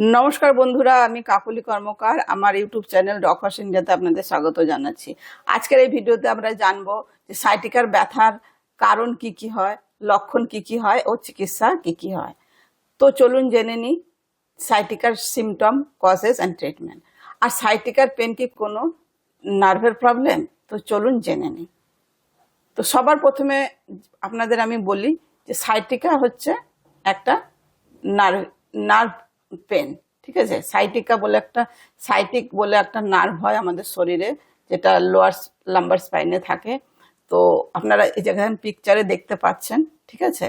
নমস্কার বন্ধুরা, আমি কাকুলি কর্মকার। আমার ইউটিউব চ্যানেল ডক্টর ইন্ডিয়াতে আপনাদের স্বাগত জানাচ্ছি। আজকের এই ভিডিওতে আমরা জানব যে সাইটিকার ব্যথার কারণ কি কি হয়, লক্ষণ কি কি হয় ও চিকিৎসা কি কি হয়। তো চলুন জেনে নিই সাইটিকার সিমটম কজেস অ্যান্ড ট্রিটমেন্ট আর সাইটিকার পেন কি কোনো নার্ভের প্রবলেম তো চলুন জেনে নিই। তো সবার প্রথমে আপনাদের আমি বলি যে সাইটিকা হচ্ছে একটা নার্ভ নার্ভ পেন, ঠিক আছে? সাইটিকা বলে একটা সাইটিক বলে একটা নার্ভ হয় আমাদের শরীরে, যেটা লোয়ার লাম্বার স্পাইনে থাকে। তো আপনারা এই জায়গায় পিকচারে দেখতে পাচ্ছেন, ঠিক আছে?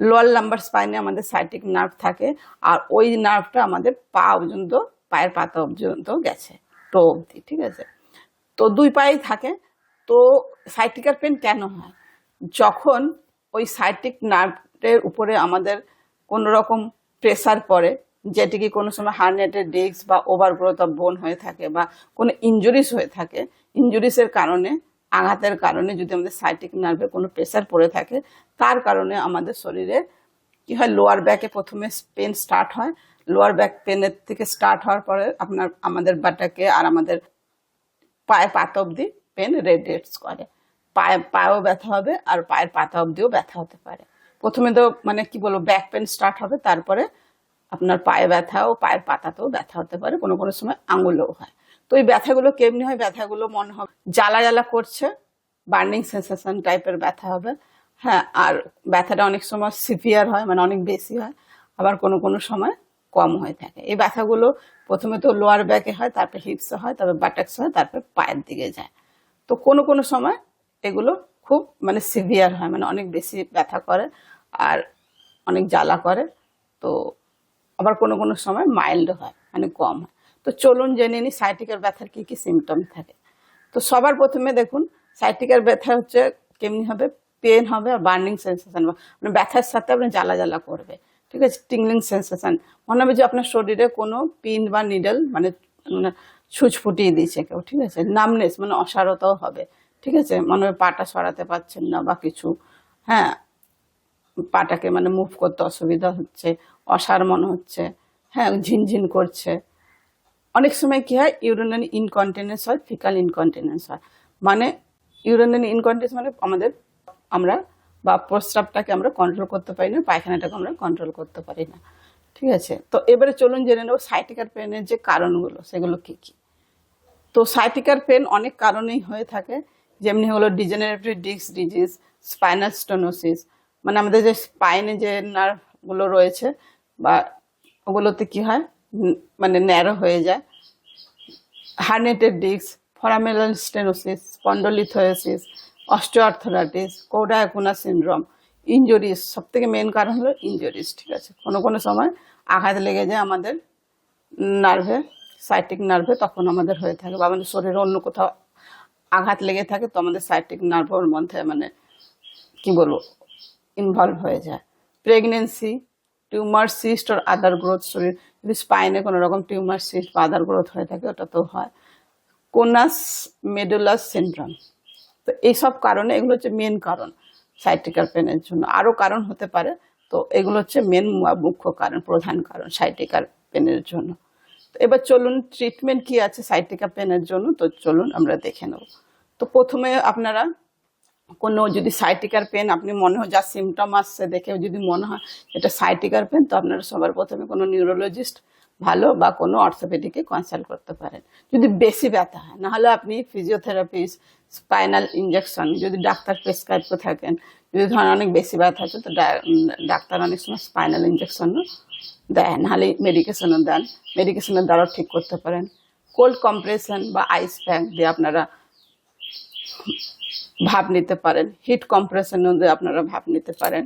লোয়ার লাম্বার স্পাইনে আমাদের সাইটিক নার্ভ থাকে, আর ওই নার্ভটা আমাদের পা পর্যন্ত, পায়ের পাতা পর্যন্ত গেছে টো অবধি, ঠিক আছে? তো দুই পায়েই থাকে। তো সাইটিকার পেন কেন হয়? যখন ওই সাইটিক নার্ভের উপরে আমাদের কোনো রকম প্রেসার পড়ে যেটি কি কোনো সময় হার্নেটের ডিস্ক বা ওভারগ্রোথ অফ বোন হয়ে থাকে বা কোনো ইঞ্জুরিস হয়ে থাকে ইঞ্জুরিসের কারণে, আঘাতের কারণে যদি আমাদের সাইটিক নার্ভে কোনো প্রেশার পড়ে থাকে, তার কারণে আমাদের শরীরে কি হয় লোয়ার ব্যাকে প্রথমে পেন স্টার্ট হয়। লোয়ার ব্যাক পেনের থেকে স্টার্ট হওয়ার পরে আপনার, আমাদের বাটাকে আর আমাদের পায়ে পাতা অবধি পেন রেডিয়েটস করে। পায়ে, পায়েও ব্যথা হবে আর পায়ের পাতা অবধিও ব্যথা হতে পারে। প্রথমে তো মানে কি বলব ব্যাক পেন স্টার্ট হবে, তারপরে আপনার পায়ে ব্যথা ও পায়ের পাতাতেও ব্যথা হতে পারে, কোনো কোনো সময় আঙুলেও হয়। তো এই ব্যথাগুলো কেমনি হয়? ব্যথাগুলো মনে হবে জ্বালা জ্বালা করছে, বার্নিং সেন্সেশন টাইপের ব্যথা হবে। হ্যাঁ আর ব্যথাটা অনেক সময় সিভিয়ার হয় মানে অনেক বেশি হয়, আবার কোনো কোনো সময় কম হয়ে থাকে। এই ব্যথাগুলো প্রথমে তো লোয়ার ব্যাকে হয়, তারপর হিপসে হয়, তারপর বাটাক্স হয়, তারপর পায়ের দিকে যায়। তো কোনো কোনো সময় এগুলো খুব মানে সিভিয়ার হয় মানে অনেক বেশি ব্যথা করে আর অনেক জ্বালা করে। তো আবার কোনো কোনো সময় মাইল্ড হয় মানে কম হয়। তো চলুন জেনে নিই সাইটিকার ব্যথার কী কী সিমটম থাকে। তো সবার প্রথমে দেখুন সাইটিকার ব্যথা হচ্ছে কেমনি হবে? পেন হবে আর বার্নিং সেন্সেশন মানে ব্যথার সাথে আপনি জ্বালা জ্বালা করবে, ঠিক আছে? টিংলিং সেন্সেশন মনে হবে যে আপনার শরীরে কোনো পিন বা নিডল মানে মানে ছুঁচ ফুটিয়ে দিয়েছে কেউ, ঠিক আছে? নামনেস মানে অসারতাও হবে, ঠিক আছে? মনে হয় পাটা সরাতে পারছেন না বা কিছু হ্যাঁ? পাটাকে মানে মুভ করতে অসুবিধা হচ্ছে, অসার মনে হচ্ছে হ্যাঁ ঝিনঝিন করছে। অনেক সময় কি হয় ইউরিনারি ইনকন্টিনেন্স হয় ফিকাল ইনকন্টিনেন্স হয়। মানে ইউরিনারি ইনকন্টিনেন্স মানে আমাদের, আমরা বা প্রস্রাবটাকে আমরা কন্ট্রোল করতে পারি না, পায়খানাটাকে আমরা কন্ট্রোল করতে পারি না। ঠিক আছে? তো এবারে চলুন জেনে নেব সাইটিকার পেনের যে কারণগুলো, সেগুলো কি কি? তো সাইটিকার পেন অনেক কারণেই হয়ে থাকে, যেমনি হলো degenerative disc disease spinal stenosis মানে আমাদের যে স্পাইনে যে নার্ভগুলো রয়েছে বা ওগুলোতে কি হয় মানে ন্যারো হয়ে যায়। Herniated disc foraminal stenosis spondylolisthesis osteoarthritis cauda equina syndrome injuries সব থেকে মেন কারণ হলো ইনজুরিস ঠিক আছে? কোনো কোনো সময় আঘাত লেগে যায় আমাদের নার্ভে সাইটিক নার্ভে তখন আমাদের হয়ে থাকে। বা আমাদের শরীরে অন্য কোথাও আঘাত লেগে থাকে, তো আমাদের সাইটিক নার্ভের মধ্যে মানে কি বলব ইনভলভ হয়ে যায়। প্রেগনেন্সি টিউমার সিস্ট আর আদার গ্রোথ শরীর যদি স্পাইনে কোনো রকম টিউমার সিস্ট বা আদার গ্রোথ হয়ে থাকে, ওটা তো হয়। কোনাস মেডুলাস সিনড্রোম তো এইসব কারণে এগুলো হচ্ছে মেন কারণ সাইটিকার পেনের জন্য। আরও কারণ হতে পারে, তো এগুলো হচ্ছে মেন মুখ্য কারণ, প্রধান কারণ সাইটিকার পেনের জন্য। তো এবার চলুন ট্রিটমেন্ট কি আছে সাইটিকা পেনের জন্য? তো চলুন আমরা দেখে নেব। তো প্রথমে আপনারা কোনো যদি সাইটিকার পেন আপনি মনে হয় যা সিমটম আসছে দেখে যদি মনে হয় এটা সাইটিকার পেন তো আপনারা সবার প্রথমে কোনো নিউরোলজিস্ট ভালো বা কোনো অর্থোপেডিকে কনসাল্ট করতে পারেন। যদি বেশি ব্যথা হয়, নাহলে আপনি ফিজিওথেরাপিস্ট স্পাইনাল ইঞ্জেকশন যদি ডাক্তার প্রেসক্রাইব করে থাকেন, যদি ধরেন অনেক বেশি ব্যথা আছে তো ডাক্তার অনেক সময় স্পাইনাল ইঞ্জেকশনও দেয়, নাহলে মেডিকেশনও দেন। মেডিকেশনের দ্বারাও ঠিক করতে পারেন। কোল্ড কম্প্রেশন বা আইস প্যাক দিয়ে আপনারা ভাপ নিতে পারেন। হিট কম্প্রেশনও দিয়ে আপনারা ভাব নিতে পারেন।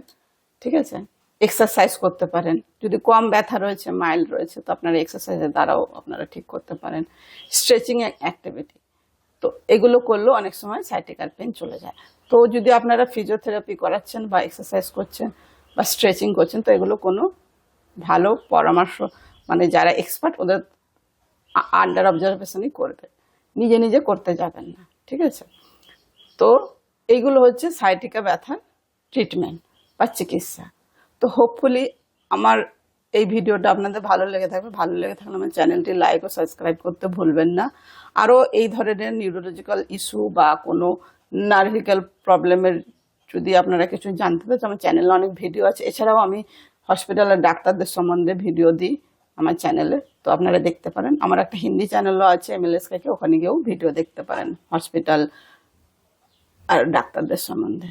ঠিক আছে? এক্সারসাইজ করতে পারেন। যদি কম ব্যথা রয়েছে মাইল্ড রয়েছে, তো আপনারা এক্সারসাইজের দ্বারাও আপনারা ঠিক করতে পারেন। স্ট্রেচিং অ্যাক্টিভিটি তো এগুলো করলেও অনেক সময় সাইটিকার পেন চলে যায়। তো যদি আপনারা ফিজিওথেরাপি করাচ্ছেন বা এক্সারসাইজ করছেন বা স্ট্রেচিং করছেন, তো এগুলো কোনো ভালো পরামর্শ মানে যারা এক্সপার্ট ওদের আন্ডার অবজারভেশনই করবে। নিজে নিজে করতে যাবেন না। ঠিক আছে? তো এইগুলো হচ্ছে সাইটিকা ব্যথার ট্রিটমেন্ট বা চিকিৎসা। তো হোপফুলি আমার এই ভিডিওটা আপনাদের ভালো লেগে থাকবে, ভালো লেগে থাকলে আমার চ্যানেলটি লাইক ও সাবস্ক্রাইব করতে ভুলবেন না। আরও এই ধরনের নিউরোলজিক্যাল ইস্যু বা কোনো নার্ভিক্যাল প্রবলেমের যদি আপনারা কিছু জানতে চান, আমার চ্যানেলে অনেক ভিডিও আছে। এছাড়াও আমি হসপিটালের ডাক্তারদের সম্বন্ধে ভিডিও দিই আমার চ্যানেলে তো আপনারা দেখতে পারেন। আমার একটা হিন্দি চ্যানেলও আছে এমএলএস থেকে ওখানে গিয়েও ভিডিও দেখতে পারেন। হসপিটাল আর ডাক্তারদের সম্বন্ধে।